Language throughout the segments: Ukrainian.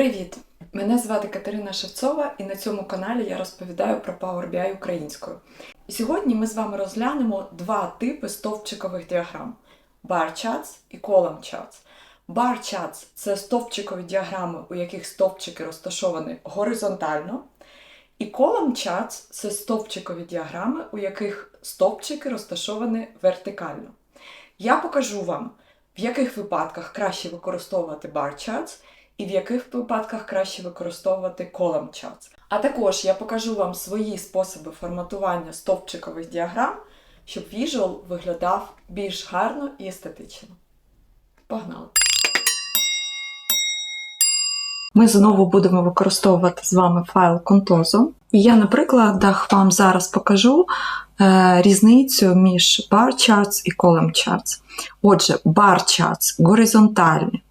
Привіт! Мене звати Катерина Шевцова, і на цьому каналі я розповідаю про Power BI українською. І сьогодні ми з вами розглянемо два типи стовпчикових діаграм: Bar Charts і Column Charts. Bar Charts – це стовпчикові діаграми, у яких стовпчики розташовані горизонтально. І Column Charts – це стовпчикові діаграми, у яких стовпчики розташовані вертикально. Я покажу вам, в яких випадках краще використовувати bar charts і в яких випадках краще використовувати column charts. А також я покажу вам свої способи форматування стовпчикових діаграм, щоб visual виглядав більш гарно і естетично. Погнали! Ми знову будемо використовувати з вами файл Contoso. І я на прикладах вам зараз покажу е, різницю між bar charts і column charts. Отже, bar charts горизонтальні.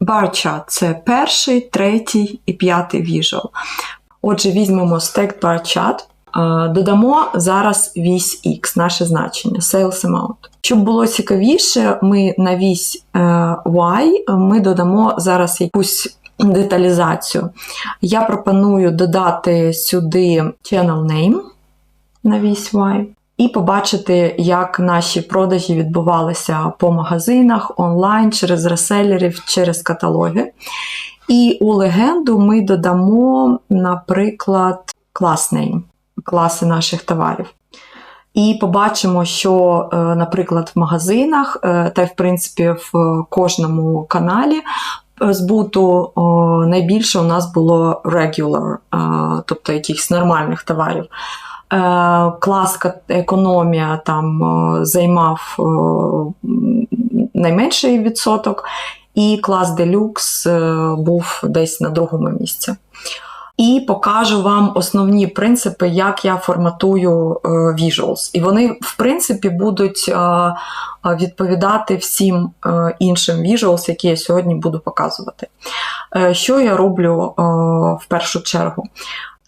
Bar chart – це перший, третій і п'ятий visual. Отже, візьмемо Stacked Bar Chart, додамо зараз вісь X, наше значення, sales amount. Щоб було цікавіше, ми на вісь е, Y ми додамо зараз якусь деталізацію. Я пропоную додати сюди channel name на вісь Y. І побачити, як наші продажі відбувалися по магазинах, онлайн, через реселерів, через каталоги. І у легенду ми додамо, наприклад, клас name, класи наших товарів. І побачимо, що, е, наприклад, в магазинах, е, та й в принципі в кожному каналі збуту найбільше у нас було regular, е, тобто якихось нормальних товарів. Клас економія там займав найменший відсоток, і клас делюкс був десь на другому місці. І покажу вам основні принципи, як я форматую visuals. І вони, в принципі, будуть відповідати всім іншим visuals, які я сьогодні буду показувати. Що я роблю в першу чергу?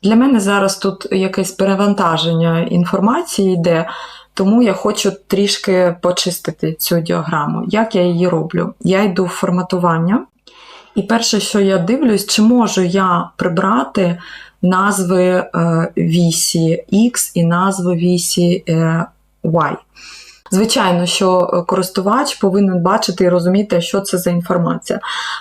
Для мене зараз тут якесь перевантаження інформації йде, тому я хочу трішки почистити цю діаграму. Як я її роблю? Я йду в форматування. І перше, що я дивлюсь, чи можу я прибрати назви вісі X і назви вісі Y. Звичайно, що користувач повинен бачити і розуміти, що це за інформація.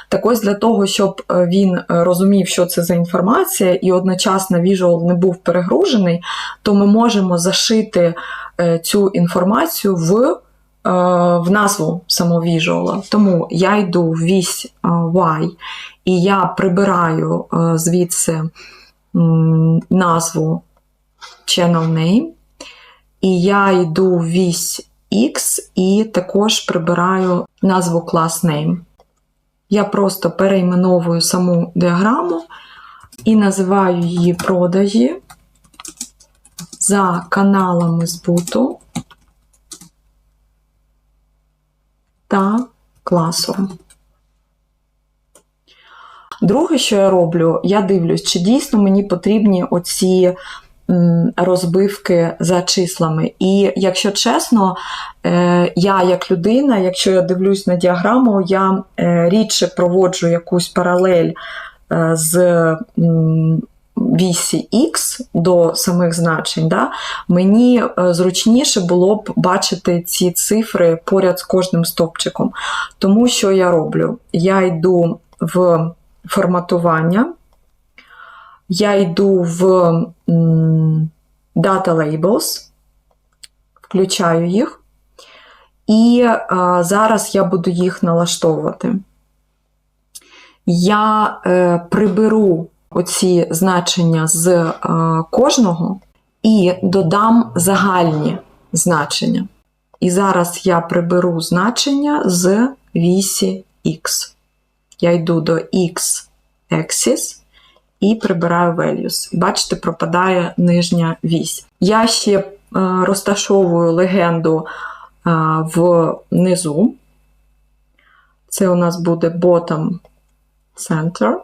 Так ось для того, щоб він розумів, що це за інформація, і одночасно visual не був перегружений, то ми можемо зашити цю інформацію в в назву самого visual. Тому я йду в вісь Y, і я прибираю звідси назву channel name, і я йду в вісь X і також прибираю назву class name. Я просто перейменовую саму діаграму і називаю її продажі за каналами збуту та класом. Друге, що я роблю, я дивлюсь, чи дійсно мені потрібні оці розбивки за числами. І якщо чесно, я як людина, якщо я дивлюсь на діаграму, я рідше проводжу якусь паралель з вісі X до самих значень, да, мені зручніше було б бачити ці цифри поряд з кожним стопчиком. Тому що я роблю? Я йду в форматування, я йду в Data Labels, включаю їх, і зараз я буду їх налаштовувати. Я е, приберу оці значення з е, кожного і додам загальні значення. І зараз я приберу значення з вісі X. Я йду до X-axis і прибираю values. Бачите, пропадає нижня вісь. Я ще е, розташовую легенду е, внизу. Це у нас буде bottom center.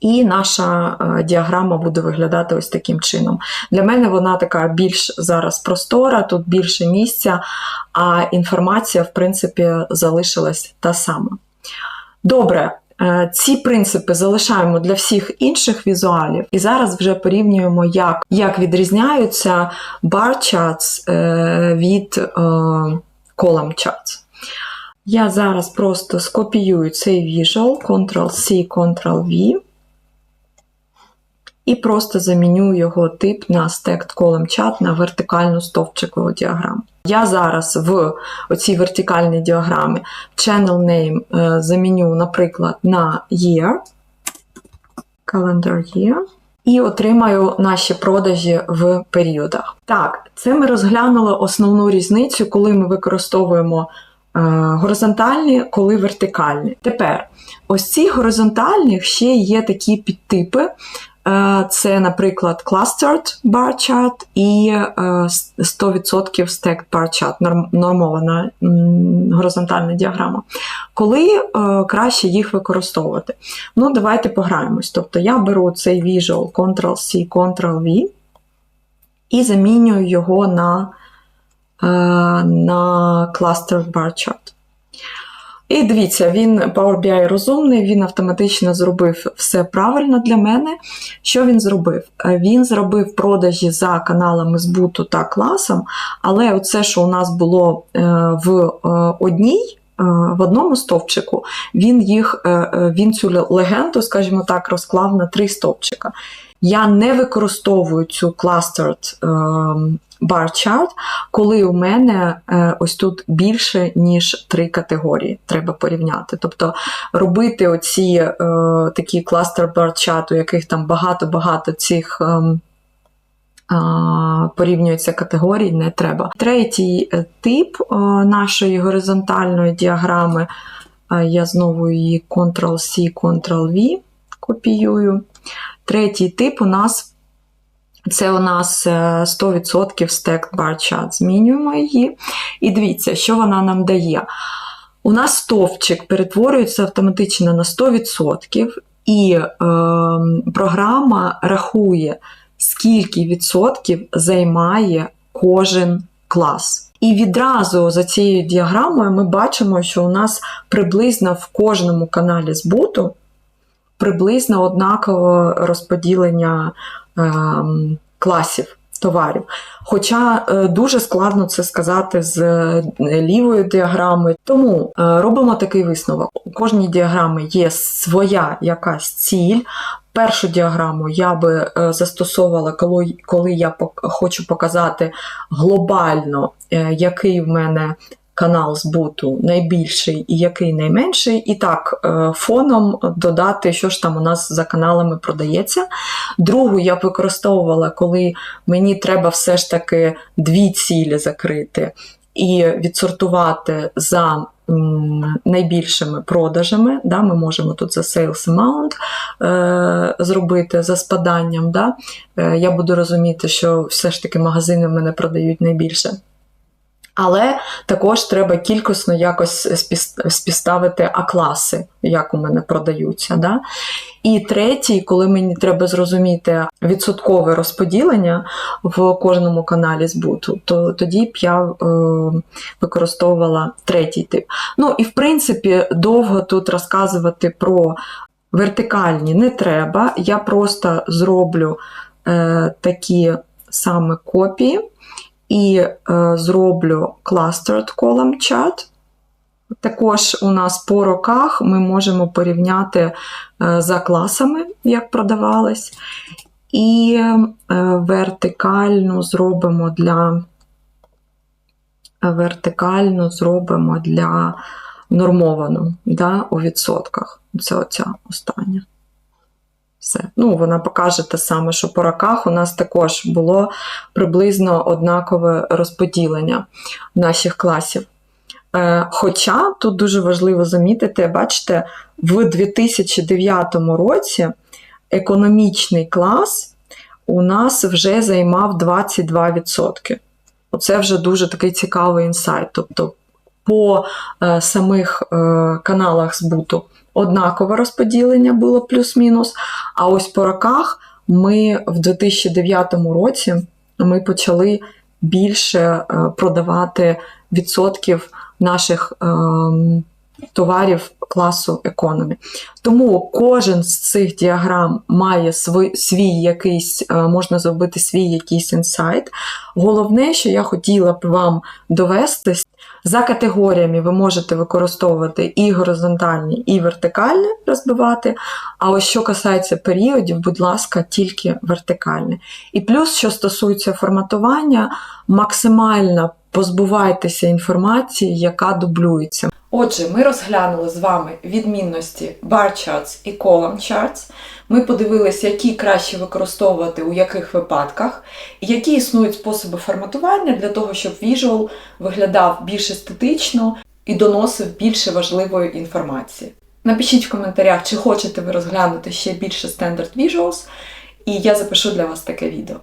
І наша діаграма буде виглядати ось таким чином. Для мене вона така більш зараз простора, тут більше місця, а інформація, в принципі, залишилась та сама. Добре, Е, Ці принципи залишаємо для всіх інших візуалів, і зараз вже порівнюємо, як, як відрізняються bar charts е, від е, column charts. Я зараз просто скопіюю цей visual, Ctrl-C, Ctrl-V, і просто заміню його тип на Stacked Column Chart на вертикальну стовпчикову діаграму. Я зараз в оцій вертикальній діаграмі channel name е, заміню, наприклад, на year, calendar year, і отримаю наші продажі в періодах. Так, це ми розглянули основну різницю, коли ми використовуємо е, горизонтальні, коли вертикальні. Тепер, ось ці горизонтальних ще є такі підтипи. Е, Це, наприклад, clustered bar chart і е, 100% stacked bar chart, нормована горизонтальна діаграма. Коли е, краще їх використовувати? Ну, давайте пограємось. Тобто я беру цей visual Ctrl-C, Ctrl-V і замінюю його на, е, на clustered bar chart. І дивіться, він Power BI розумний, він автоматично зробив все правильно для мене. Що він зробив? Е, Він зробив продажі за каналами збуту та класом, але оце, що у нас було е, в е, одній. В одному стовпчику він їх він цю легенду, скажімо так, розклав на три стовпчика. Я не використовую цю ем, bar chart, коли у мене е, ось тут більше, ніж три категорії треба порівняти. Тобто робити оці е, такі кластер бар chart, у яких там багато-багато цих. а, Порівнюються категорії, не треба. Третій е, тип е, нашої горизонтальної діаграми, е, я знову її Ctrl-C, Ctrl-V копіюю. Третій тип у нас це у нас е, 100% Stacked Bar Chart. Змінюємо її. І дивіться, що вона нам дає. У нас стовпчик перетворюється автоматично на 100%, і е, програма рахує, скільки відсотків займає кожен клас. І відразу за цією діаграмою ми бачимо, що у нас приблизно в кожному каналі збуту приблизно однакове розподілення класів товарів. Хоча е, дуже складно це сказати з е, лівої діаграми. Тому е, робимо такий висновок. У кожній діаграмі є своя якась ціль. Першу діаграму я би застосовувала, коли, я хочу показати глобально, який в мене канал збуту найбільший і який найменший, і так е, фоном додати, що ж там у нас за каналами продається. Другу я б використовувала, коли мені треба все ж таки дві цілі закрити і відсортувати за найбільшими продажами. Да, Ми можемо тут за sales amount е, зробити за спаданням. Да. Е, я буду розуміти, що все ж таки магазини в мене продають найбільше. Але також треба кількісно якось спіс- співставити А-класи, як у мене продаються. Да? І третій, коли мені треба зрозуміти відсоткове розподілення в кожному каналі збуту, то тоді б я е, використовувала третій тип. Ну і в принципі, довго тут розказувати про вертикальні не треба. Я просто зроблю е, такі саме копії і е, зроблю clustered column chart. Також у нас по роках ми можемо порівняти е, за класами, як продавались, і е, вертикальну зробимо для вертикальну зробимо для нормовану да, у відсотках. Це оця остання. Все. Ну, вона покаже те саме, що по роках у нас також було приблизно однакове розподілення наших класів. Е, Хоча тут дуже важливо замітити, бачите, в 2009 році економічний клас у нас вже займав 22%. Оце вже дуже такий цікавий інсайт. Тобто по е, самих е, каналах збуту однакове розподілення було плюс-мінус. А ось по роках ми в 2009 році ми почали більше е, продавати відсотків наших ем, товарів класу економі. Тому кожен з цих діаграм має свій, свій якийсь, е, можна зробити свій якийсь інсайт. Головне, що я хотіла б вам довести, за категоріями ви можете використовувати і горизонтальні, і вертикальні розбивати. А ось що касається періодів, будь ласка, тільки вертикальне. І плюс, що стосується форматування, максимально позбувайтеся інформації, яка дублюється. Отже, ми розглянули з вами відмінності bar charts і column charts. Ми подивилися, які краще використовувати у яких випадках, які існують способи форматування для того, щоб visual виглядав більш естетично і доносив більше важливої інформації. Напишіть в коментарях, чи хочете ви розглянути ще більше Standard Visuals, і я запишу для вас таке відео.